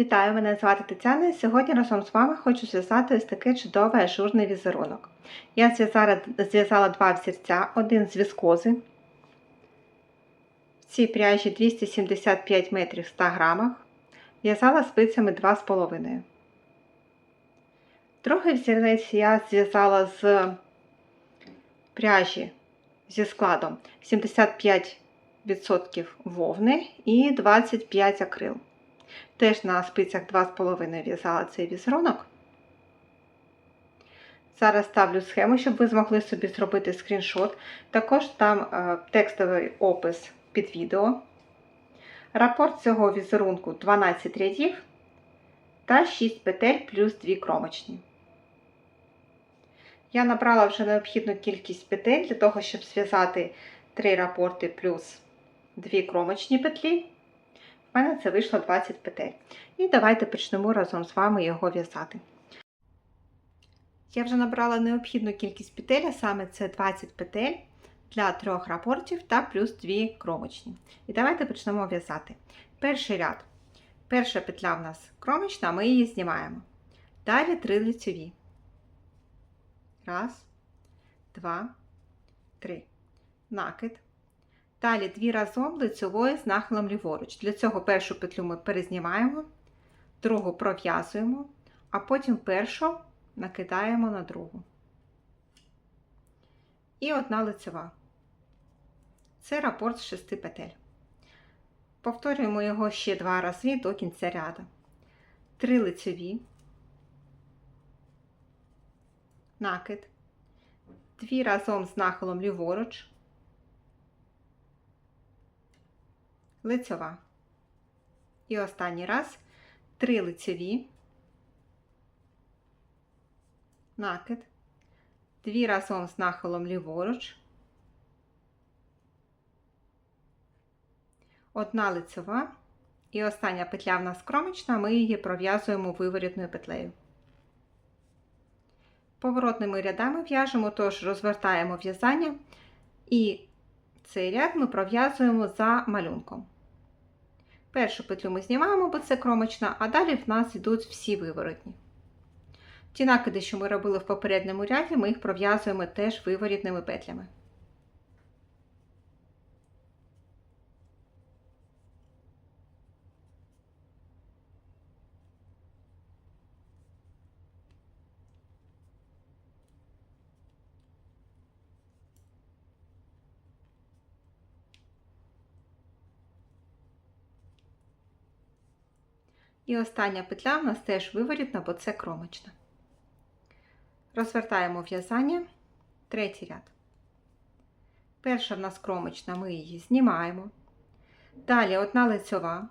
Вітаю, мене звати Тетяна і сьогодні разом з вами хочу зв'язати ось такий чудовий ажурний візерунок. Я зв'язала, два взірця, один з віскози. В цій пряжі 275 метрів в 100 грамах. В'язала спицями 2,5. Другий взірець я зв'язала з пряжі зі складом 75% вовни і 25 акрил. Теж на спицях 2,5 в'язала цей візерунок. Зараз ставлю схему, щоб ви змогли собі зробити скріншот. Також там е, текстовий опис під відео. Рапорт цього візерунку 12 рядів та 6 петель плюс 2 кромочні. Я набрала вже необхідну кількість петель для того, щоб зв'язати 3 рапорти плюс 2 кромочні петлі. У мене це вийшло 20 петель. І давайте почнемо разом з вами його в'язати. Я вже набрала необхідну кількість петель, а саме це 20 петель для трьох рапортів та плюс 2 кромочні. І давайте почнемо в'язати. Перший ряд. Перша петля в нас кромочна, ми її знімаємо. Далі 3 лицеві. Раз, два, три. Накид. Далі дві разом лицевої з нахилом ліворуч. Для цього першу петлю ми перезнімаємо, другу пров'язуємо, а потім першу накидаємо на другу. І одна лицева. Це рапорт з шести петель. Повторюємо його ще два рази до кінця ряду. Три лицеві, накид, дві разом з нахилом ліворуч. Лицьова. І останній раз три лицеві, накид, дві разом з нахилом ліворуч, одна лицева і остання петля в нас кромочна, ми її пров'язуємо виворітною петлею. Поворотними рядами в'яжемо, тож розвертаємо в'язання і цей ряд ми пров'язуємо за малюнком. Першу петлю ми знімаємо, бо це кромочна, а далі в нас йдуть всі виворотні. Ті накиди, що ми робили в попередньому ряді, ми їх пров'язуємо теж виворітними петлями. І остання петля в нас теж виворітна, бо це кромочна. Розвертаємо в'язання, третій ряд. Перша в нас кромочна, ми її знімаємо. Далі одна лицьова.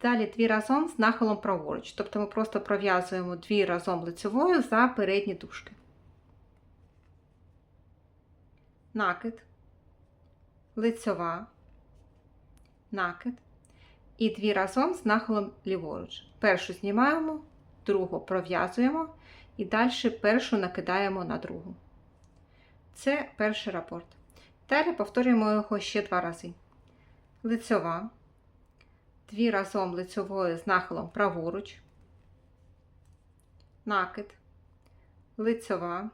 Далі дві разом з нахилом праворуч. Тобто ми просто пров'язуємо дві разом лицьовою за передні дужки. Накид, лицьова, накид і дві разом з нахилом ліворуч. Першу знімаємо, другу пров'язуємо і далі першу накидаємо на другу. Це перший рапорт. Далі повторюємо його ще два рази. Лицьова, дві разом лицьовою з нахилом праворуч, накид, лицьова,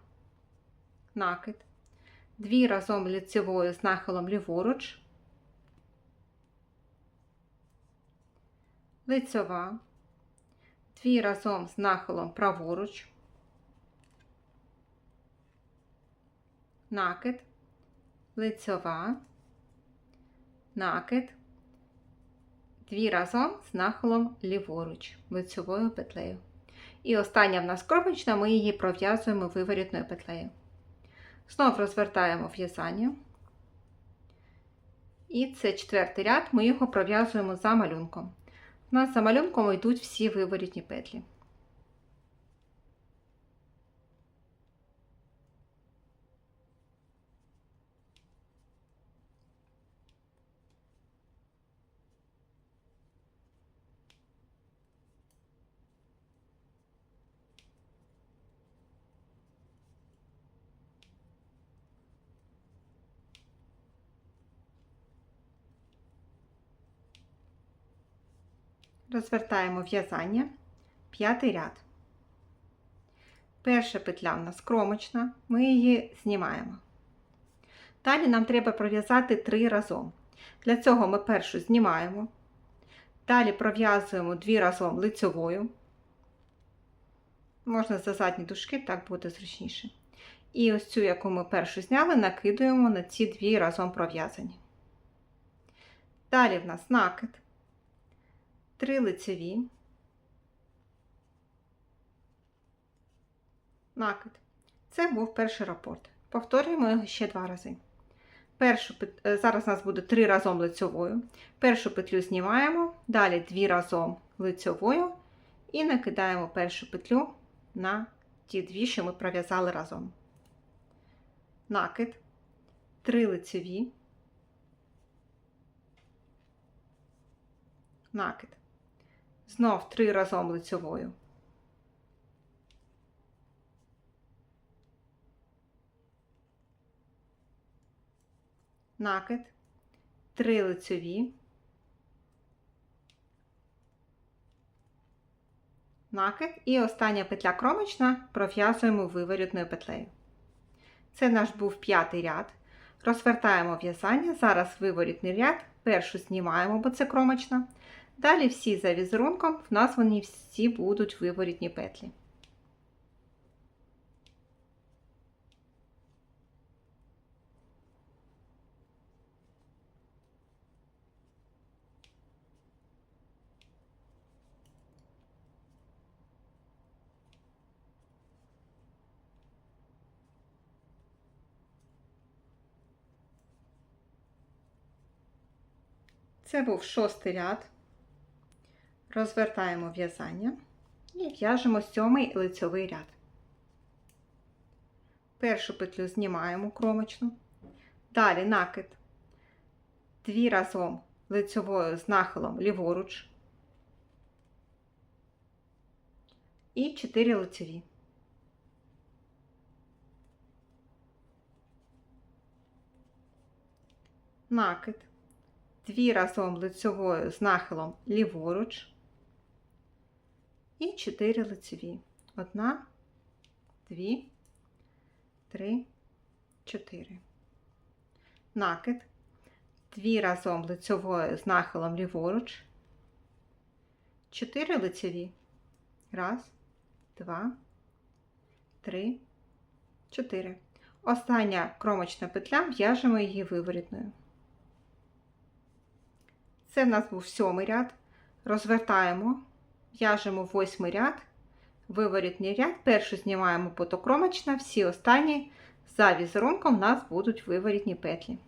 накид, дві разом лицьовою з нахилом ліворуч. Лицьова, дві разом з нахилом праворуч, накид, лицьова, накид, дві разом з нахилом ліворуч, лицьовою петлею. І остання в нас кромочна, ми її пров'язуємо виворітною петлею. Знов розвертаємо в'язання. І це четвертий ряд, ми його пров'язуємо за малюнком. У нас за малюнком йдуть всі виворітні петлі. Розвертаємо в'язання, п'ятий ряд. Перша петля в нас кромочна, ми її знімаємо. Далі нам треба пров'язати три разом. Для цього ми першу знімаємо, далі пров'язуємо дві разом лицьовою. Можна за задні дужки, так буде зручніше. І ось цю, яку ми першу зняли, накидуємо на ці дві разом пров'язані. Далі в нас накид, три лицеві, накид. Це був перший рапорт. Повторюємо його ще два рази. Першу, Зараз у нас буде три разом лицьовою. Першу петлю знімаємо, далі дві разом лицьовою і накидаємо першу петлю на ті дві, що ми пров'язали разом. Накид, три лицеві, накид. Знов три разом лицьовою. Накид, три лицеві, накид і остання петля кромочна пров'язуємо виворітною петлею. Це наш був п'ятий ряд. Розвертаємо в'язання, зараз виворітний ряд, першу знімаємо, бо це кромочна. Далі всі за візерунком, в нас вони всі будуть виворітні петлі. Це був шостий ряд. Розвертаємо в'язання. І в'яжемо сьомий лицьовий ряд. Першу петлю знімаємо кромочну, далі накид, дві разом лицьовою з нахилом ліворуч. І 4 лицеві. Накид, дві разом лицьовою з нахилом ліворуч і 4 лицеві. Одна, дві, три, чотири. Накид, дві разом лицьовою з нахилом ліворуч, 4 лицеві. Раз, два, три, чотири. Остання кромочна петля в'яжемо її виворітною. Це в нас був сьомий ряд. Розвертаємо, в'яжемо восьмий ряд, виворітний ряд, першу знімаємо потокромочна, всі останні за візерунком у нас будуть виворітні петлі.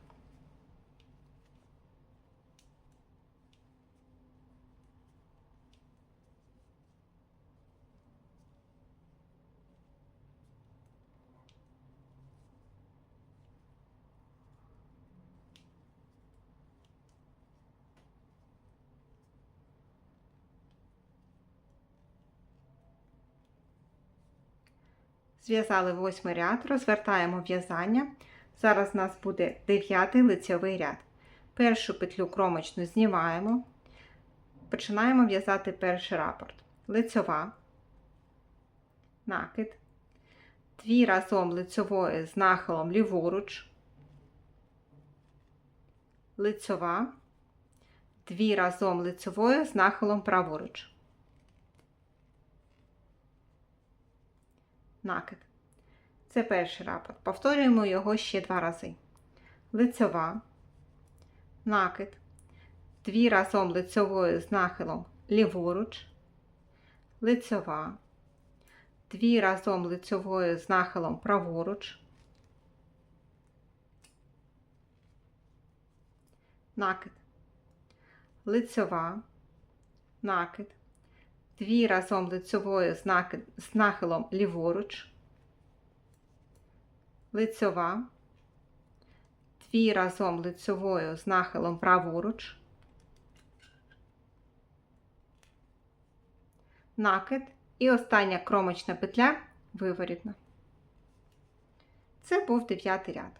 Зв'язали восьмий ряд, розвертаємо в'язання. Зараз у нас буде дев'ятий лицьовий ряд. Першу петлю кромочну знімаємо, починаємо в'язати перший рапорт. Лицьова, накид, дві разом лицьової з нахилом ліворуч, лицьова, дві разом лицьової з нахилом праворуч. Накид. Це перший рапорт. Повторюємо його ще два рази. Лицьова, накид, дві разом лицьовою з нахилом ліворуч, лицьова, дві разом лицьовою з нахилом праворуч, накид, лицьова, накид, дві разом лицьовою з нахилом ліворуч, лицьова, дві разом лицьовою з нахилом праворуч, накид. І остання кромочна петля виворітна. Це був дев'ятий ряд.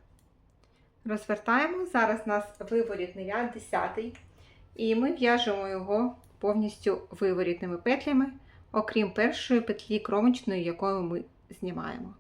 Розвертаємо, зараз у нас виворітний ряд, десятий, і ми в'яжемо його повністю виворітними петлями, окрім першої петлі кромочної, якою ми знімаємо.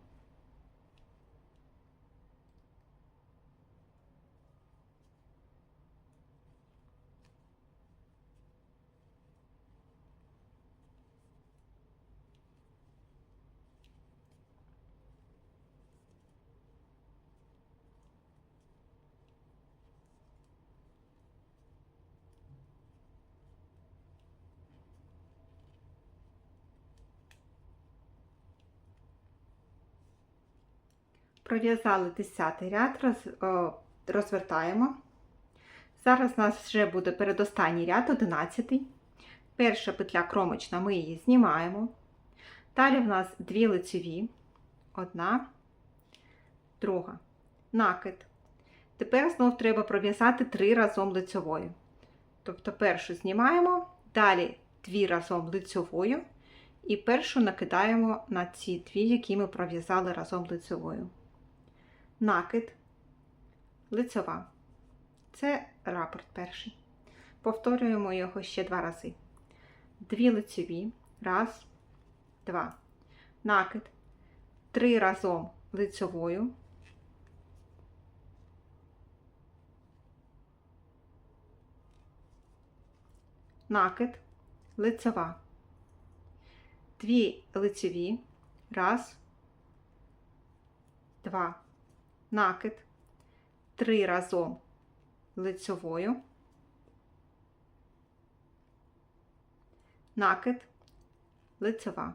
Пров'язали 10 ряд, роз, о, розвертаємо. Зараз у нас вже буде передостанній ряд, 11. Перша петля кромочна, ми її знімаємо. Далі в нас дві лицеві, одна, друга, накид. Тепер знов треба пров'язати три разом лицевою. Тобто першу знімаємо, далі дві разом лицевою, і першу накидаємо на ці дві, які ми пров'язали разом лицевою накид, лицева. Це рапорт перший. Повторюємо його ще два рази. Дві лицеві. Раз, два. Накид. Три разом лицевою. Накид, лицева. Дві лицеві. Раз, два накид, три разом лицьовою, накид, лицева.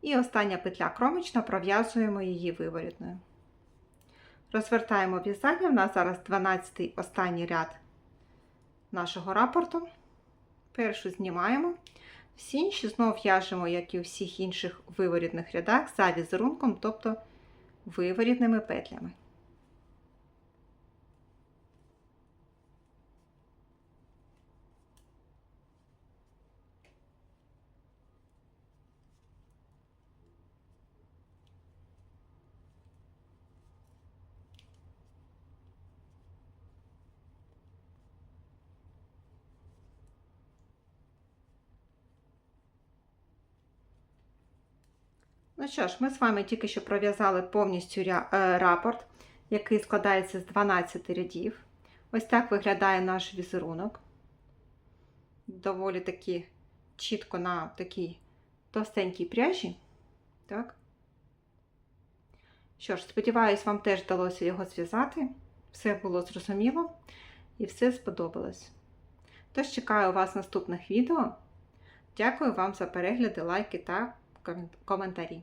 І остання петля кромочна, пров'язуємо її виворітною. Розвертаємо в'язання, в нас зараз 12-й останній ряд нашого рапорту. Першу знімаємо. Всі інші знову в'яжемо, як і у всіх інших виворітних рядах, за візерунком, тобто виворітними петлями. Ну що ж, ми з вами тільки що пров'язали повністю е, рапорт, який складається з 12 рядів. Ось так виглядає наш візерунок. Доволі таки чітко на такій товстенькій пряжі. Так. Що ж, сподіваюсь, вам теж вдалося його зв'язати. Все було зрозуміло і все сподобалось. Тож чекаю вас в наступних відео. Дякую вам за перегляди, лайки та коментарі.